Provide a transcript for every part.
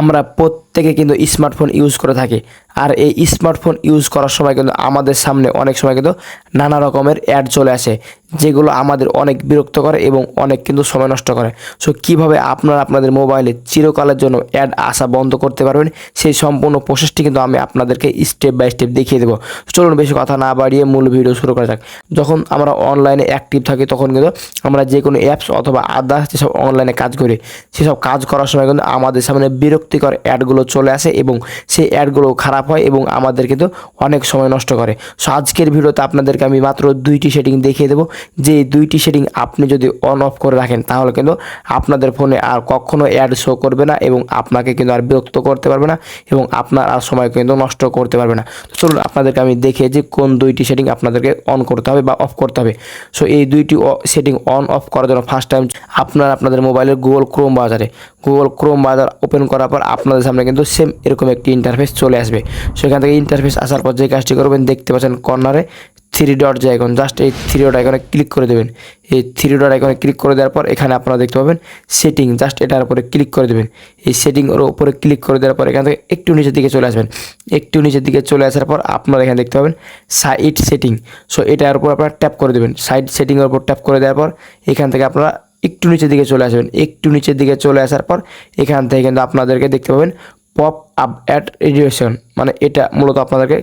আমরা প্রত্যেকে কিন্তু স্মার্টফোন ইউজ করে থাকি। আর এই স্মার্টফোন ইউজ করার সময় কিন্তু আমাদের সামনে অনেক সময় কিন্তু নানা রকমের অ্যাড চলে আসে। যেগুলো আমাদের অনেক বিরক্ত করে এবং অনেক কিন্তু সময় নষ্ট করে। সো কীভাবে আপনারা আপনাদের মোবাইলে চিরকালের জন্য অ্যাড আসা বন্ধ করতে পারবেন, সেই সম্পূর্ণ প্রসেসটি কিন্তু আমি আপনাদেরকে স্টেপ বাই স্টেপ দেখিয়ে দেবো। চলুন বেশি কথা না বাড়িয়ে মূল ভিডিও শুরু করা যাক। যখন আমরা অনলাইনে অ্যাক্টিভ থাকি, তখন কিন্তু আমরা যে কোনো অ্যাপস অথবা আদার্স যেসব অনলাইনে কাজ করি, সেসব কাজ করার সময় কিন্তু আমাদের সামনে বিরক্তিকর অ্যাডগুলো চলে আসে এবং সেই অ্যাডগুলো খারাপ হয় এবং আমাদের কিন্তু অনেক সময় নষ্ট করে। সো আজকের ভিডিওতে আপনাদেরকে আমি মাত্র দুইটি সেটিং দেখিয়ে দেবো। যে দুইটি সেটিং আপনি যদি অন অফ করে রাখেন, তাহলে কিন্তু আপনাদের ফোনে আর কখনো অ্যাড শো করবে না এবং আপনাকে কিন্তু আর বিরক্ত করতে পারবে না এবং আপনার আর সময় কিন্তু নষ্ট করতে পারবে না। তো চলুন আপনাদেরকে আমি দেখিয়ে যে কোন দুইটি সেটিং আপনাদেরকে অন করতে হবে বা অফ করতে হবে। সো এই দুইটি সেটিং অন অফ করার জন্য ফার্স্ট টাইম আপনার আপনাদের মোবাইলের গুগল ক্রোম বাজারে গুগল ক্রোম বাজার ওপেন করার পর আপনাদের সামনে কিন্তু সেম এরকম একটি ইন্টারফেস চলে আসবে। সেখান থেকে ইন্টারফেস আসার পর যে কাজটি করবেন, দেখতে পাচ্ছেন কর্নারে থ্রি ডট যে আইকন জাস্ট এই থ্রি ডট আইকনে ক্লিক করে দেবেন। এই থ্রি ডট আইকনে ক্লিক করে দেওয়ার পর এখানে আপনারা দেখতে পাবেন সেটিং জাস্ট এটার উপরে ক্লিক করে দেবেন। এই সেটিংয়ের উপরে ক্লিক করে দেওয়ার পর এখান থেকে একটু নিচের দিকে চলে আসবেন। একটু নিচের দিকে চলে আসার পর আপনারা এখানে দেখতে পাবেন সাইড সেটিং সো এটার উপর আপনারা ট্যাপ করে দেবেন। সাইড সেটিংয়ের উপর ট্যাপ করে দেওয়ার পর এখান থেকে আপনারা একটু নিচের দিকে চলে আসবেন। একটু নিচের দিকে চলে আসার পর এখান থেকে কিন্তু আপনাদেরকে দেখতে পাবেন পপ আপ অ্যাট রেডিয়েশন মানে এটা মূলত আপনাদেরকে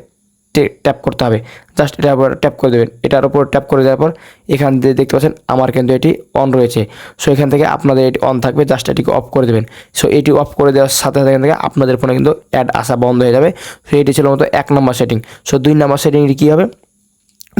ট্যাপ করতে হবে। জাস্ট এটার উপর ট্যাপ করে দেবেন। এটার উপর ট্যাপ করে দেওয়ার পর এখান থেকে দেখতে পাচ্ছেন আমার কিন্তু এটি অন রয়েছে। সো এখান থেকে আপনাদের এটি অন থাকবে। জাস্ট এটিকে অফ করে দেবেন। সো এটি অফ করে দেওয়ার সাথে সাথে এখান থেকে আপনাদের ফোনে কিন্তু অ্যাড আসা বন্ধ হয়ে যাবে। সো এটি ছিল মতো এক নম্বর সেটিং সো দুই নম্বর সেটিংটি কী হবে?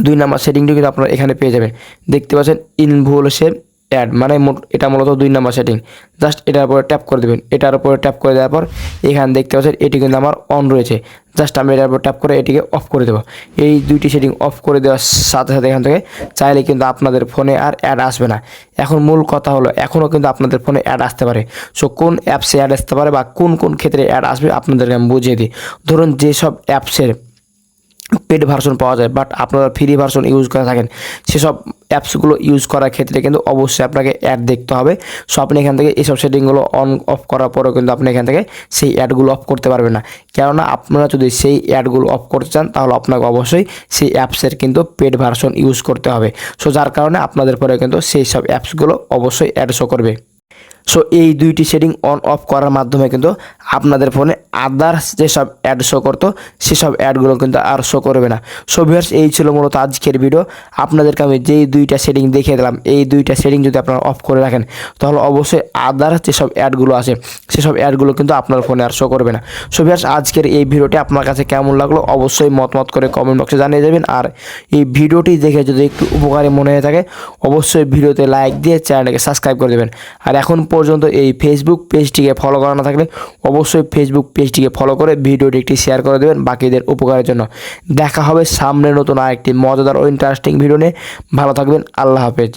দুই নাম্বার সেটিংটি কিন্তু আপনারা এখানে পেয়ে যাবেন। দেখতে পাচ্ছেন ইনভোলসের অ্যাড মানে এটা মূলত দুই নাম্বার সেটিং জাস্ট এটার উপরে ট্যাপ করে দেবেন। এটার উপরে ট্যাপ করে দেওয়ার পর, এখানে দেখতে পাচ্ছেন, এটি কিন্তু আমার অন রয়েছে। জাস্ট আমি এটার উপর ট্যাপ করে এটিকে অফ করে দেবো। এই দুইটি সেটিং অফ করে দেওয়ার সাথে সাথে এখান থেকে চাইলে কিন্তু আপনাদের ফোনে আর অ্যাড আসবে না। এখন মূল কথা হলো এখনও কিন্তু আপনাদের ফোনে অ্যাড আসতে পারে। সো কোন অ্যাপসে অ্যাড আসতে পারে বা কোন কোন ক্ষেত্রে অ্যাড আসবে আপনাদেরকে আমি বুঝিয়ে দিই। ধরুন, যেসব অ্যাপসের পেড ভার্সন পাওয়া যায় বাট আপনারা ফ্রি ভার্সন ইউজ করে থাকেন, সেসব অ্যাপসগুলো ইউজ করার ক্ষেত্রে কিন্তু অবশ্যই আপনাকে অ্যাড দেখতে হবে। সো আপনি এখান থেকে এইসব সেটিংগুলো অন অফ করার পরেও কিন্তু আপনি এখান থেকে সেই অ্যাডগুলো অফ করতে পারবেন না। কেননা আপনারা যদি সেই অ্যাডগুলো অফ করতে চান, তাহলে আপনাকে অবশ্যই সেই অ্যাপসের কিন্তু পেড ভার্সন ইউজ করতে হবে। সো যার কারণে আপনাদের পরে কিন্তু সেই সব অ্যাপসগুলো অবশ্যই অ্যাড শো করবে। সো এই দুইটি সেটিং অন অফ করার মাধ্যমে কিন্তু আপনাদের ফোনে আদার্স যেসব অ্যাড শো করতো, সেসব অ্যাডগুলো কিন্তু আর শো করবে না। সো ভিউয়ার্স এই ছিল মূলত আজকের ভিডিও আপনাদেরকে আমি যেই দুইটা সেটিং দেখিয়ে দিলাম, এই দুইটা সেটিং যদি আপনারা অফ করে রাখেন, তাহলে অবশ্যই আদার্স যেসব অ্যাডগুলো আছে, সেসব অ্যাডগুলো কিন্তু আপনার ফোনে আর শো করবে না। সো ভিউয়ার্স আজকের এই ভিডিওটি আপনার কাছে কেমন লাগল, অবশ্যই মতামত করে কমেন্ট বক্সে জানিয়ে দেবেন। আর এই ভিডিওটি দেখে যদি একটু উপকারী মনে হয়ে থাকে, অবশ্যই ভিডিওতে লাইক দিয়ে চ্যানেলটাকে সাবস্ক্রাইব করে দেবেন। আর এখন পর্যন্ত এই ফেসবুক পেজটিকে ফলো করা না থাকলে অবশ্যই ফেসবুক পেজটিকে ফলো করে ভিডিওটি একটি শেয়ার করে দেবেন বাকিদের উপকারের জন্য। দেখা হবে সামনে নতুন আরেকটি মজাদার ও ইন্টারেস্টিং ভিডিও নিয়ে। ভালো থাকবেন, আল্লাহ হাফেজ।